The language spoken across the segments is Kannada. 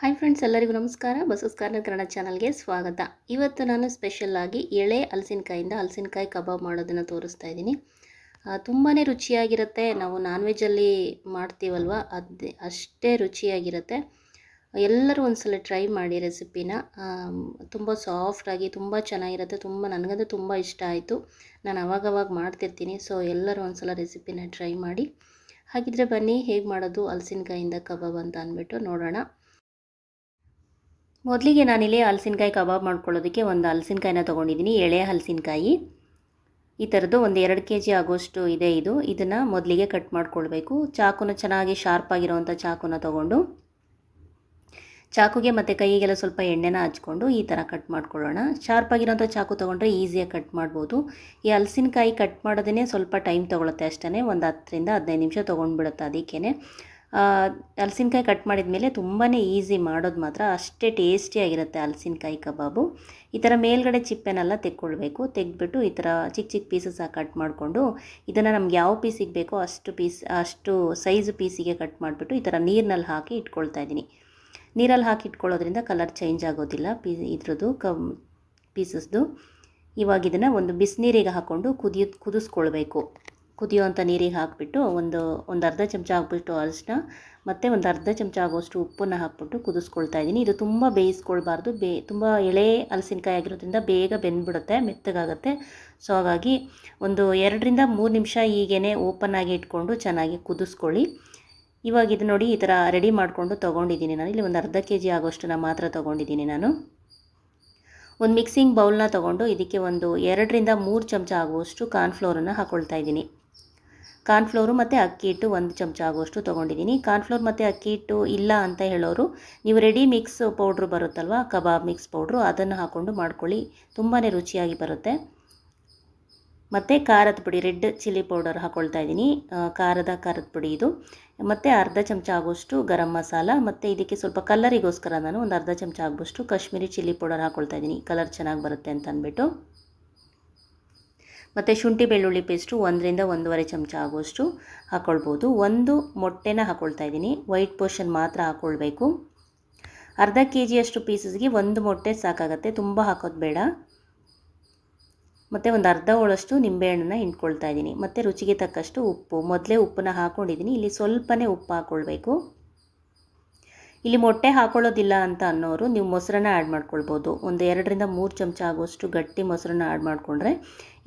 ಹಾಯ್ ಫ್ರೆಂಡ್ಸ್, ಎಲ್ಲರಿಗೂ ನಮಸ್ಕಾರ. ಬಸಸ್ ಕಾರ್ನರ್ ಕನ್ನಡ ಚಾನಲ್ಗೆ ಸ್ವಾಗತ. ಇವತ್ತು ನಾನು ಸ್ಪೆಷಲ್ ಆಗಿ ಎಳೆ ಹಲಸಿನಕಾಯಿಂದ ಹಲಸಿನಕಾಯಿ ಕಬಾಬ್ ಮಾಡೋದನ್ನು ತೋರಿಸ್ತಾ ಇದ್ದೀನಿ. ತುಂಬಾ ರುಚಿಯಾಗಿರುತ್ತೆ. ನಾವು ನಾನ್ ವೆಜ್ಜಲ್ಲಿ ಮಾಡ್ತೀವಲ್ವ? ಅದು, ಅಷ್ಟೇ ರುಚಿಯಾಗಿರುತ್ತೆ. ಎಲ್ಲರೂ ಒಂದ್ಸಲ ಟ್ರೈ ಮಾಡಿ ರೆಸಿಪಿನ ತುಂಬ ಸಾಫ್ಟಾಗಿ ತುಂಬ ಚೆನ್ನಾಗಿರುತ್ತೆ. ತುಂಬ, ನನಗಂತೂ ತುಂಬ ಇಷ್ಟ ಆಯಿತು. ನಾನು ಅವಾಗವಾಗ ಮಾಡ್ತಿರ್ತೀನಿ. ಸೊ ಎಲ್ಲರೂ ಒಂದ್ಸಲ ರೆಸಿಪಿನ ಟ್ರೈ ಮಾಡಿ. ಹಾಗಿದ್ರೆ ಬನ್ನಿ, ಹೇಗೆ ಮಾಡೋದು ಹಲಸಿನಕಾಯಿಂದ ಕಬಾಬ್ ಅಂತ ಅಂದ್ಬಿಟ್ಟು ನೋಡೋಣ. ಮೊದಲಿಗೆ ನಾನಿಲ್ಲಿ ಹಲಸಿನಕಾಯಿ ಕಬಾಬ್ ಮಾಡ್ಕೊಳ್ಳೋದಕ್ಕೆ ಒಂದು ಹಲಸಿನಕಾಯಿನ ತೊಗೊಂಡಿದ್ದೀನಿ ಎಳೆ ಹಲಸಿನಕಾಯಿ. ಈ ಥರದ್ದು ಒಂದು ಎರಡು ಕೆ ಜಿ ಆಗೋಷ್ಟು ಇದೆ ಇದು. ಇದನ್ನು ಮೊದಲಿಗೆ ಕಟ್ ಮಾಡ್ಕೊಳ್ಬೇಕು. ಚಾಕುನ ಚೆನ್ನಾಗಿ ಶಾರ್ಪ್ ಆಗಿರೋವಂಥ ಚಾಕುನ ತೊಗೊಂಡು, ಚಾಕುಗೆ ಮತ್ತು ಕೈಗೆಲ್ಲ ಸ್ವಲ್ಪ ಎಣ್ಣೆನ ಹಚ್ಕೊಂಡು ಈ ಥರ ಕಟ್ ಮಾಡ್ಕೊಳ್ಳೋಣ. ಶಾರ್ಪ್ ಆಗಿರೋಂಥ ಚಾಕು ತೊಗೊಂಡ್ರೆ ಈಸಿಯಾಗಿ ಕಟ್ ಮಾಡ್ಬೋದು. ಈ ಹಲಸಿನಕಾಯಿ ಕಟ್ ಮಾಡೋದೇ ಸ್ವಲ್ಪ ಟೈಮ್ ತೊಗೊಳುತ್ತೆ ಅಷ್ಟೇ ಒಂದು ಹತ್ತರಿಂದ ಹದಿನೈದು ನಿಮಿಷ ತೊಗೊಂಡ್ಬಿಡುತ್ತೆ ಅದಕ್ಕೇ ಹಲಸಿನಕಾಯಿ ಕಟ್ ಮಾಡಿದ ಮೇಲೆ ತುಂಬಾ ಈಸಿ ಮಾಡೋದು ಮಾತ್ರ ಅಷ್ಟೇ ಟೇಸ್ಟಿಯಾಗಿರುತ್ತೆ ಹಲಸಿನಕಾಯಿ ಕಬಾಬು. ಈ ಥರ ಮೇಲ್ಗಡೆ ಚಿಪ್ಪೆನೆಲ್ಲ ತೆಕ್ಕೊಳ್ಬೇಕು. ತೆಗೆದ್ಬಿಟ್ಟು ಈ ಥರ ಚಿಕ್ಕ ಚಿಕ್ಕ ಪೀಸಸ್ ಕಟ್ ಮಾಡಿಕೊಂಡು ಇದನ್ನು ನಮ್ಗೆ ಯಾವ ಪೀಸಿಗೆ ಬೇಕೋ ಅಷ್ಟು ಪೀಸ್ ಅಷ್ಟು ಸೈಜ್ ಪೀಸಿಗೆ ಕಟ್ ಮಾಡಿಬಿಟ್ಟು ಈ ಥರ ನೀರಿನಲ್ಲಿ ಹಾಕಿ ಇಟ್ಕೊಳ್ತಾ ಇದ್ದೀನಿ. ನೀರಲ್ಲಿ ಹಾಕಿ ಇಟ್ಕೊಳ್ಳೋದ್ರಿಂದ ಕಲರ್ ಚೇಂಜ್ ಆಗೋದಿಲ್ಲ ಪೀ, ಇದ್ರದ್ದು ಕಮ್ ಪೀಸಸ್ದು ಇವಾಗ ಇದನ್ನು ಒಂದು ಬಿಸಿನೀರಿಗೆ ಹಾಕ್ಕೊಂಡು ಕುದಿಯ, ಕುದಿಸ್ಕೊಳ್ಬೇಕು. ಕುದಿಯೋವಂಥ ನೀರಿಗೆ ಹಾಕಿಬಿಟ್ಟು ಒಂದು ಒಂದು ಅರ್ಧ ಚಮಚ ಹಾಕ್ಬಿಟ್ಟು ಅರಿಶಿನ ಮತ್ತು ಒಂದು ಅರ್ಧ ಚಮಚ ಆಗುವಷ್ಟು ಉಪ್ಪನ್ನು ಹಾಕ್ಬಿಟ್ಟು ಕುದಿಸ್ಕೊಳ್ತಾ ಇದ್ದೀನಿ. ಇದು ತುಂಬ ಬೇಯಿಸ್ಕೊಳ್ಬಾರ್ದು. ಬೇ, ತುಂಬ ಎಳೆ ಹಲಸಿನಕಾಯಿ ಆಗಿರೋದ್ರಿಂದ ಬೇಗ ಬೆಂದ್ಬಿಡುತ್ತೆ, ಮೆತ್ತಗಾಗುತ್ತೆ. ಸೊ ಹಾಗಾಗಿ ಒಂದು ಎರಡರಿಂದ ಮೂರು ನಿಮಿಷ ಹೀಗೇ ಓಪನ್ ಆಗಿ ಇಟ್ಕೊಂಡು ಚೆನ್ನಾಗಿ ಕುದಿಸ್ಕೊಳ್ಳಿ. ಇವಾಗ ಇದು ನೋಡಿ ಈ ಥರ ರೆಡಿ ಮಾಡಿಕೊಂಡು ತೊಗೊಂಡಿದ್ದೀನಿ ನಾನು. ಇಲ್ಲಿ ಒಂದು ಅರ್ಧ ಕೆ ಜಿ ಆಗೋಷ್ಟನ್ನು ಮಾತ್ರ ತೊಗೊಂಡಿದ್ದೀನಿ ನಾನು. ಒಂದು ಮಿಕ್ಸಿಂಗ್ ಬೌಲ್ನ ತೊಗೊಂಡು ಇದಕ್ಕೆ ಒಂದು ಎರಡರಿಂದ ಮೂರು ಚಮಚ ಆಗುವಷ್ಟು ಕಾರ್ನ್ಫ್ಲೋರನ್ನು ಹಾಕ್ಕೊಳ್ತಾ ಇದ್ದೀನಿ. ಕಾರ್ನ್ಫ್ಲೋರು ಮತ್ತು ಅಕ್ಕಿ ಹಿಟ್ಟು ಒಂದು ಚಮಚ ಆಗುವಷ್ಟು ತೊಗೊಂಡಿದ್ದೀನಿ. ಕಾರ್ನ್ಫ್ಲೋರ್ ಮತ್ತು ಅಕ್ಕಿ ಹಿಟ್ಟು ಇಲ್ಲ ಅಂತ ಹೇಳೋರು, ನೀವು ರೆಡಿ ಮಿಕ್ಸ್ ಪೌಡ್ರು ಬರುತ್ತಲ್ವ, ಕಬಾಬ್ ಮಿಕ್ಸ್ ಪೌಡ್ರು, ಅದನ್ನು ಹಾಕ್ಕೊಂಡು ಮಾಡ್ಕೊಳ್ಳಿ. ತುಂಬಾ ರುಚಿಯಾಗಿ ಬರುತ್ತೆ. ಮತ್ತು ಖಾರದ ಪುಡಿ, ರೆಡ್ ಚಿಲ್ಲಿ ಪೌಡರ್ ಹಾಕ್ಕೊಳ್ತಾ ಇದ್ದೀನಿ. ಖಾರದ ಖಾರದ ಪುಡಿ ಇದು. ಮತ್ತು ಅರ್ಧ ಚಮಚ ಆಗುವಷ್ಟು ಗರಂ ಮಸಾಲ, ಮತ್ತು ಇದಕ್ಕೆ ಸ್ವಲ್ಪ ಕಲ್ಲರಿಗೋಸ್ಕರ ನಾನು ಒಂದು ಅರ್ಧ ಚಮಚ ಆಗುವಷ್ಟು ಕಾಶ್ಮೀರಿ ಚಿಲ್ಲಿ ಪೌಡರ್ ಹಾಕ್ಕೊಳ್ತಾ ಇದ್ದೀನಿ. ಕಲರ್ ಚೆನ್ನಾಗಿ ಬರುತ್ತೆ ಅಂತ ಅಂದ್ಬಿಟ್ಟು. ಮತ್ತು ಶುಂಠಿ ಬೆಳ್ಳುಳ್ಳಿ ಪೇಸ್ಟು ಒಂದರಿಂದ ಒಂದೂವರೆ ಚಮಚ ಆಗುವಷ್ಟು ಹಾಕ್ಕೊಳ್ಬೋದು ಒಂದು ಮೊಟ್ಟೆನ ಹಾಕ್ಕೊಳ್ತಾ ಇದ್ದೀನಿ. ವೈಟ್ ಪೋರ್ಷನ್ ಮಾತ್ರ ಹಾಕ್ಕೊಳ್ಬೇಕು ಅರ್ಧ ಕೆ ಜಿಯಷ್ಟು ಪೀಸಸ್ಗೆ ಒಂದು ಮೊಟ್ಟೆ ಸಾಕಾಗತ್ತೆ. ತುಂಬ ಹಾಕೋದು ಬೇಡ. ಮತ್ತು ಒಂದು ಅರ್ಧ ಹೋಳಷ್ಟು ನಿಂಬೆಹಣ್ಣನ್ನು ಹಿಂಡ್ಕೊಳ್ತಾ ಇದ್ದೀನಿ. ಮತ್ತು ರುಚಿಗೆ ತಕ್ಕಷ್ಟು ಉಪ್ಪು. ಮೊದಲೇ ಉಪ್ಪನ್ನ ಹಾಕ್ಕೊಂಡಿದ್ದೀನಿ ಇಲ್ಲಿ ಸ್ವಲ್ಪನೇ ಉಪ್ಪು ಹಾಕ್ಕೊಳ್ಬೇಕು ಇಲ್ಲಿ ಮೊಟ್ಟೆ ಹಾಕೊಳ್ಳೋದಿಲ್ಲ ಅಂತ ಅನ್ನೋರು ನೀವು ಮೊಸರನ್ನ ಆ್ಯಡ್ ಮಾಡ್ಕೊಳ್ಬೋದು. ಒಂದು ಎರಡರಿಂದ ಮೂರು ಚಮಚ ಆಗುವಷ್ಟು ಗಟ್ಟಿ ಮೊಸರನ್ನ ಆ್ಯಡ್ ಮಾಡಿಕೊಂಡ್ರೆ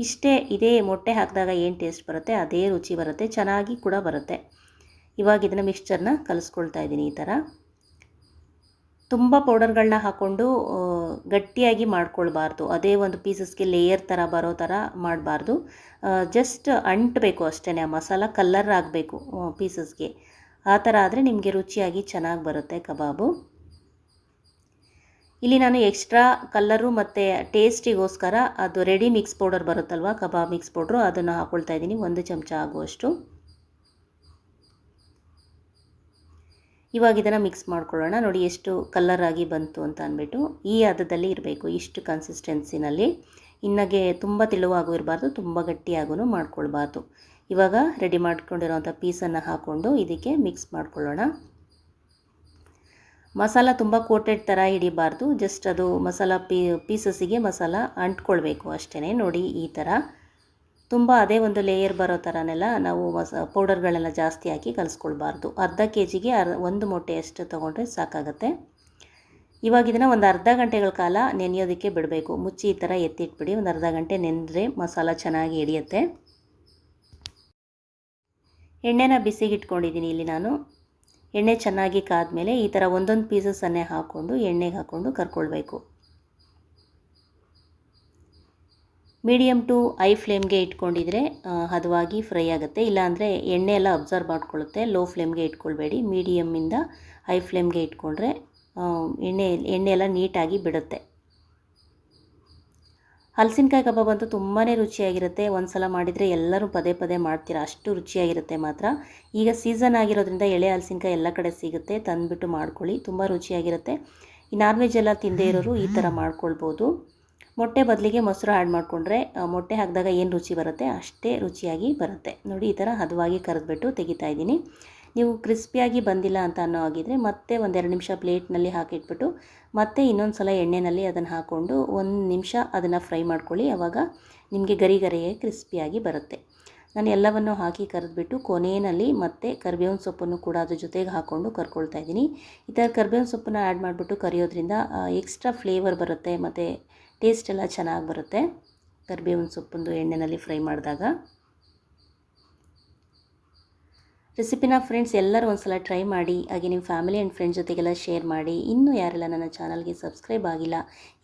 ಇಷ್ಟೇ ಇದೇ ಮೊಟ್ಟೆ ಹಾಕಿದಾಗ ಏನು ಟೇಸ್ಟ್ ಬರುತ್ತೆ, ಅದೇ ರುಚಿ ಬರುತ್ತೆ, ಚೆನ್ನಾಗಿ ಕೂಡ ಬರುತ್ತೆ. ಇವಾಗ ಇದನ್ನು ಮಿಕ್ಸ್ಚರ್ನ ಕಲಿಸ್ಕೊಳ್ತಾ ಇದ್ದೀನಿ ಈ ಥರ ತುಂಬ ಪೌಡರ್ಗಳನ್ನ ಹಾಕ್ಕೊಂಡು ಗಟ್ಟಿಯಾಗಿ ಮಾಡ್ಕೊಳ್ಬಾರ್ದು. ಅದೇ ಒಂದು ಪೀಸಸ್ಗೆ ಲೇಯರ್ ಥರ ಬರೋ ಥರ ಮಾಡಬಾರ್ದು. ಜಸ್ಟ್ ಅಂಟಬೇಕು ಅಷ್ಟೇ ಆ ಮಸಾಲ ಕಲ್ಲರ್ ಆಗಬೇಕು ಪೀಸಸ್ಗೆ ಆ ಥರ ಆದರೆ ನಿಮಗೆ ರುಚಿಯಾಗಿ ಚೆನ್ನಾಗಿ ಬರುತ್ತೆ ಕಬಾಬು. ಇಲ್ಲಿ ನಾನು ಎಕ್ಸ್ಟ್ರಾ ಕಲ್ಲರು ಮತ್ತು ಟೇಸ್ಟಿಗೋಸ್ಕರ ಅದು ರೆಡಿ ಮಿಕ್ಸ್ ಪೌಡರ್ ಬರುತ್ತಲ್ವ, ಕಬಾಬ್ ಮಿಕ್ಸ್ ಪೌಡ್ರು ಅದನ್ನು ಹಾಕ್ಕೊಳ್ತಾ ಇದ್ದೀನಿ, ಒಂದು ಚಮಚ ಆಗುವಷ್ಟು. ಇವಾಗ ಇದನ್ನು ಮಿಕ್ಸ್ ಮಾಡ್ಕೊಳ್ಳೋಣ, ನೋಡಿ ಎಷ್ಟು ಕಲ್ಲರಾಗಿ ಬಂತು ಅಂತ ಅಂದ್ಬಿಟ್ಟು. ಈ ಹದದಲ್ಲಿ ಇರಬೇಕು ಇಷ್ಟು ಕನ್ಸಿಸ್ಟೆನ್ಸಿನಲ್ಲಿ ಇನ್ನಗೆ ತುಂಬ ತೆಳುವಾಗೂ ಇರಬಾರ್ದು, ತುಂಬ ಗಟ್ಟಿಯಾಗೂ ಮಾಡ್ಕೊಳ್ಬಾರ್ದು. ಇವಾಗ ರೆಡಿ ಮಾಡ್ಕೊಂಡಿರೋಂಥ ಪೀಸನ್ನು ಹಾಕ್ಕೊಂಡು ಇದಕ್ಕೆ ಮಿಕ್ಸ್ ಮಾಡ್ಕೊಳ್ಳೋಣ. ಮಸಾಲ ತುಂಬ ಕೋಟೆಡ್ ಥರ ಹಿಡಿಬಾರ್ದು. ಜಸ್ಟ್ ಅದು ಮಸಾಲ ಪೀ ಪೀಸಸ್ಸಿಗೆ ಮಸಾಲ ಅಂಟ್ಕೊಳ್ಬೇಕು ಅಷ್ಟೇ ನೋಡಿ ಈ ಥರ ತುಂಬ ಅದೇ ಒಂದು ಲೇಯರ್ ಬರೋ ಥರನೆಲ್ಲ ನಾವು ಮಸ ಪೌಡರ್ಗಳೆಲ್ಲ ಜಾಸ್ತಿ ಹಾಕಿ ಕಲಿಸ್ಕೊಳ್ಬಾರ್ದು. ಅರ್ಧ ಕೆ ಜಿಗೆ ಅರ್, ಒಂದು ಮೊಟ್ಟೆಯಷ್ಟು ತೊಗೊಂಡ್ರೆ ಸಾಕಾಗುತ್ತೆ. ಇವಾಗ ಇದನ್ನು ಒಂದು ಅರ್ಧ ಗಂಟೆಗಳ ಕಾಲ ನೆನೆಯೋದಕ್ಕೆ ಬಿಡಬೇಕು. ಮುಚ್ಚಿ ಈ ಥರ ಎತ್ತಿಟ್ಬಿಡಿ. ಒಂದು ಅರ್ಧ ಗಂಟೆ ನೆನೆದ್ರೆ ಮಸಾಲ ಚೆನ್ನಾಗಿ ಹಿಡಿಯುತ್ತೆ. ಎಣ್ಣೆನ ಬಿಸಿಗೆ ಇಟ್ಕೊಂಡಿದ್ದೀನಿ ಇಲ್ಲಿ ನಾನು. ಎಣ್ಣೆ ಚೆನ್ನಾಗಿ ಕಾದ್ಮೇಲೆ ಈ ಥರ ಒಂದೊಂದು ಪೀಸಸನ್ನೇ ಹಾಕ್ಕೊಂಡು, ಎಣ್ಣೆಗೆ ಹಾಕ್ಕೊಂಡು ಕರ್ಕೊಳ್ಬೇಕು. ಮೀಡಿಯಮ್ ಟು ಐ ಫ್ಲೇಮ್ಗೆ ಇಟ್ಕೊಂಡಿದ್ರೆ ಹದವಾಗಿ ಫ್ರೈ ಆಗುತ್ತೆ. ಇಲ್ಲಾಂದರೆ ಎಣ್ಣೆ ಎಲ್ಲ ಅಬ್ಸರ್ವ್ ಮಾಡ್ಕೊಳ್ಳುತ್ತೆ. ಲೋ ಫ್ಲೇಮ್ಗೆ ಇಟ್ಕೊಳ್ಬೇಡಿ. ಮೀಡಿಯಮ್ಮಿಂದ ಹೈ ಫ್ಲೇಮ್ಗೆ ಇಟ್ಕೊಂಡ್ರೆ ಎಣ್ಣೆ ಎಣ್ಣೆ ಎಲ್ಲ ನೀಟಾಗಿ ಬಿಡುತ್ತೆ. ಹಲಸಿನಕಾಯಿ ಕಬಾಬ್ ಅಂತೂ ತುಂಬಾ ರುಚಿಯಾಗಿರುತ್ತೆ. ಒಂದು ಸಲ ಮಾಡಿದರೆ ಎಲ್ಲರೂ ಪದೇ ಪದೇ ಮಾಡ್ತೀರಾ? ಅಷ್ಟು ರುಚಿಯಾಗಿರುತ್ತೆ ಮಾತ್ರ. ಈಗ ಸೀಸನ್ ಆಗಿರೋದ್ರಿಂದ ಎಳೆ, ಹಲಸಿನಕಾಯಿ ಎಲ್ಲ ಕಡೆ ಸಿಗುತ್ತೆ. ತಂದುಬಿಟ್ಟು ಮಾಡ್ಕೊಳ್ಳಿ. ತುಂಬ ರುಚಿಯಾಗಿರುತ್ತೆ. ಈ ನಾನ್ ವೆಜ್ ಎಲ್ಲ ತಿಂದೇ ಇರೋರು ಈ ಥರ ಮಾಡ್ಕೊಳ್ಬೋದು. ಮೊಟ್ಟೆ ಬದಲಿಗೆ ಮೊಸರು ಆ್ಯಡ್ ಮಾಡಿಕೊಂಡ್ರೆ ಮೊಟ್ಟೆ ಹಾಕಿದಾಗ ಏನು ರುಚಿ ಬರುತ್ತೆ? ಅಷ್ಟೇ ರುಚಿಯಾಗಿ ಬರುತ್ತೆ. ನೋಡಿ, ಈ ಥರ ಹದವಾಗಿ ಕರೆದ್ಬಿಟ್ಟು ತೆಗಿತಾ ಇದ್ದೀನಿ. ನೀವು ಕ್ರಿಸ್ಪಿಯಾಗಿ ಬಂದಿಲ್ಲ ಅಂತ ಅನ್ನೋ ಆಗಿದ್ರೆ ಮತ್ತೆ ಒಂದೆರಡು ನಿಮಿಷ ಪ್ಲೇಟ್ನಲ್ಲಿ ಹಾಕಿಟ್ಬಿಟ್ಟು ಮತ್ತೆ ಇನ್ನೊಂದು ಸಲ ಎಣ್ಣೆಯಲ್ಲಿ ಅದನ್ನು ಹಾಕ್ಕೊಂಡು ಒಂದು ನಿಮಿಷ ಅದನ್ನು ಫ್ರೈ ಮಾಡ್ಕೊಳ್ಳಿ. ಆವಾಗ ನಿಮಗೆ ಗರಿ ಗರಿಯೇ ಕ್ರಿಸ್ಪಿಯಾಗಿ ಬರುತ್ತೆ. ನಾನು ಎಲ್ಲವನ್ನು ಹಾಕಿ ಕರೆದ್ಬಿಟ್ಟು ಕೊನೆಯಲ್ಲಿ ಮತ್ತೆ ಕರಿಬೇವಿನ ಸೊಪ್ಪನ್ನು ಕೂಡ ಅದ್ರ ಜೊತೆಗೆ ಹಾಕ್ಕೊಂಡು ಕರ್ಕೊಳ್ತಾ ಇದ್ದೀನಿ. ಈ ಥರ ಕರಿಬೇವಿನ ಸೊಪ್ಪನ್ನು ಆ್ಯಡ್ ಮಾಡಿಬಿಟ್ಟು ಕರಿಯೋದ್ರಿಂದ ಎಕ್ಸ್ಟ್ರಾ ಫ್ಲೇವರ್ ಬರುತ್ತೆ ಮತ್ತು ಟೇಸ್ಟ್ ಎಲ್ಲ ಚೆನ್ನಾಗಿ ಬರುತ್ತೆ. ಕರಿಬೇವಿನ ಸೊಪ್ಪೊಂದು ಎಣ್ಣೆಯಲ್ಲಿ ಫ್ರೈ ಮಾಡಿದಾಗ. ರೆಸಿಪಿನ ಫ್ರೆಂಡ್ಸ್ ಎಲ್ಲರೂ ಒಂದ್ಸಲ ಟ್ರೈ ಮಾಡಿ, ಹಾಗೆ ನಿಮ್ಮ ಫ್ಯಾಮಿಲಿ ಆ್ಯಂಡ್ ಫ್ರೆಂಡ್ಸ್ ಜೊತೆಗೆಲ್ಲ ಶೇರ್ ಮಾಡಿ. ಇನ್ನೂ ಯಾರೆಲ್ಲ ನನ್ನ ಚಾನಲ್ಗೆ ಸಬ್ಸ್ಕ್ರೈಬ್ ಆಗಿಲ್ಲ,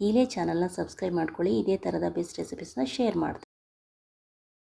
ಈಗಲೇ ಚಾನಲ್ನ ಸಬ್ಸ್ಕ್ರೈಬ್ ಮಾಡ್ಕೊಳ್ಳಿ. ಇದೇ ಥರದ ಬೆಸ್ಟ್ ರೆಸಿಪೀಸ್ನ ಶೇರ್ ಮಾಡ್ತೀನಿ.